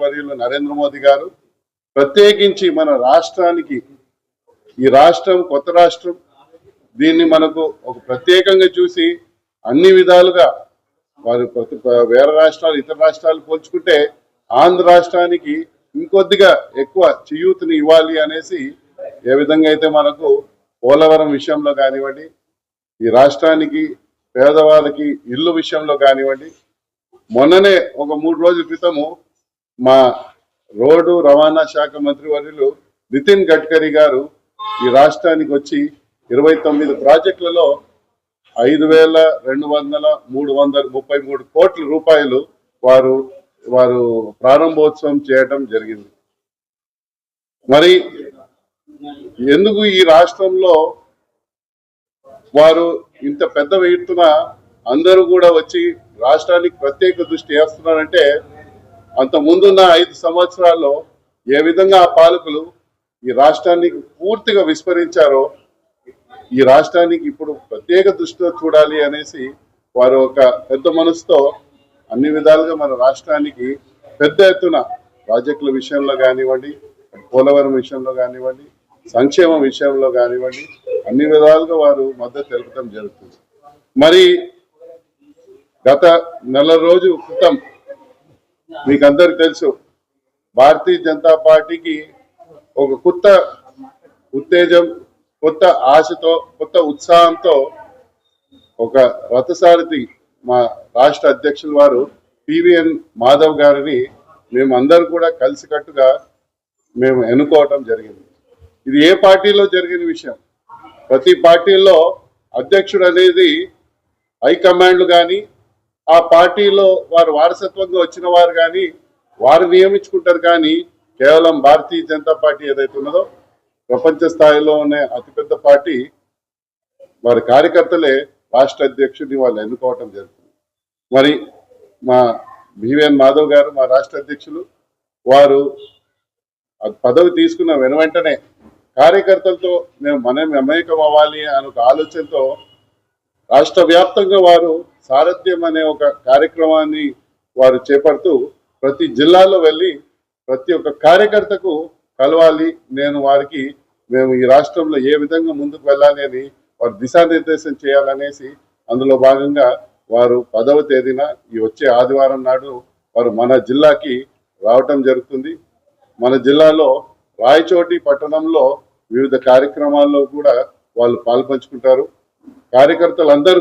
వర్యులు నరేంద్ర మోదీ గారు ప్రత్యేకించి మన రాష్ట్రానికి ఈ రాష్ట్రం కొత్త రాష్ట్రం దీన్ని మనకు ఒక ప్రత్యేకంగా చూసి అన్ని విధాలుగా వారు వేరే రాష్ట్రాలు ఇతర రాష్ట్రాలు పోల్చుకుంటే ఆంధ్ర రాష్ట్రానికి ఇంకొద్దిగా ఎక్కువ చేయూతని ఇవ్వాలి అనేసి ఏ విధంగా అయితే మనకు పోలవరం విషయంలో కానివ్వండి ఈ రాష్ట్రానికి పేదవాళ్ళకి ఇల్లు విషయంలో కానివ్వండి మొన్ననే ఒక మూడు రోజుల క్రితము మా రోడ్డు రవాణా శాఖ మంత్రి వర్యులు నితిన్ గడ్కరీ గారు ఈ రాష్ట్రానికి వచ్చి ఇరవై తొమ్మిది ప్రాజెక్టులలో ఐదు వేల రెండు వందల మూడు వందల ముప్పై మూడు కోట్ల రూపాయలు వారు వారు ప్రారంభోత్సవం చేయటం జరిగింది. మరి ఎందుకు ఈ రాష్ట్రంలో వారు ఇంత పెద్ద ఎత్తున అందరూ కూడా వచ్చి రాష్ట్రానికి ప్రత్యేక దృష్టి వేస్తున్నారంటే అంత ముందున్న ఐదు సంవత్సరాల్లో ఏ విధంగా ఆ పాలకులు ఈ రాష్ట్రానికి పూర్తిగా విస్మరించారో ఈ రాష్ట్రానికి ఇప్పుడు ప్రత్యేక దృష్టితో చూడాలి అనేసి వారు ఒక పెద్ద మనసుతో అన్ని విధాలుగా మన రాష్ట్రానికి పెద్ద ఎత్తున ప్రాజెక్టుల విషయంలో కానివ్వండి పోలవరం విషయంలో కానివ్వండి సంక్షేమ విషయంలో కానివ్వండి అన్ని విధాలుగా వారు మద్దతు తెలుపడం జరుగుతుంది. మరి గత నెల రోజు క్రితం మీకు అందరు తెలుసు భారతీయ జనతా పార్టీకి ఒక కొత్త ఉత్తేజం కొత్త ఆశతో కొత్త ఉత్సాహంతో ఒక రథసారథి మా రాష్ట్ర అధ్యక్షుల వారు పివిఎన్ మాధవ్ గారిని మేము అందరూ కూడా కలిసికట్టుగా మేము ఎన్నుకోవటం జరిగింది. ఇది ఏ పార్టీలో జరిగిన విషయం? ప్రతి పార్టీలో అధ్యక్షుడు అనేది హైకమాండ్లు కానీ ఆ పార్టీలో వారు వారసత్వంగా వచ్చిన వారు కానీ వారు నియమించుకుంటారు కానీ కేవలం భారతీయ జనతా పార్టీ ఏదైతే ఉన్నదో ప్రపంచ స్థాయిలో ఉన్న అతిపెద్ద పార్టీ వారి కార్యకర్తలే రాష్ట్ర అధ్యక్షుడిని వాళ్ళు ఎన్నుకోవటం జరుగుతుంది. మరి మా బివిఎన్ మాధవ్ గారు మా రాష్ట్ర అధ్యక్షులు వారు పదవి తీసుకున్న వెను వెంటనే కార్యకర్తలతో మేము మనం మమేకం అవ్వాలి అనే ఒక ఆలోచనతో రాష్ట్ర వ్యాప్తంగా వారు సారథ్యం అనే ఒక కార్యక్రమాన్ని వారు చేపడుతూ ప్రతి జిల్లాలో వెళ్ళి ప్రతి ఒక్క కార్యకర్తకు కలవాలి నేను వారికి మేము ఈ రాష్ట్రంలో ఏ విధంగా ముందుకు వెళ్ళాలి అని వారు దిశానిర్దేశం చేయాలనేసి అందులో భాగంగా వారు పదవ తేదీన ఈ వచ్చే ఆదివారం నాడు వారు మన జిల్లాకి రావటం జరుగుతుంది. మన జిల్లాలో రాయచోటి పట్టణంలో వివిధ కార్యక్రమాల్లో కూడా వాళ్ళు పాల్పంచుకుంటారు. కార్యకర్తలందరూ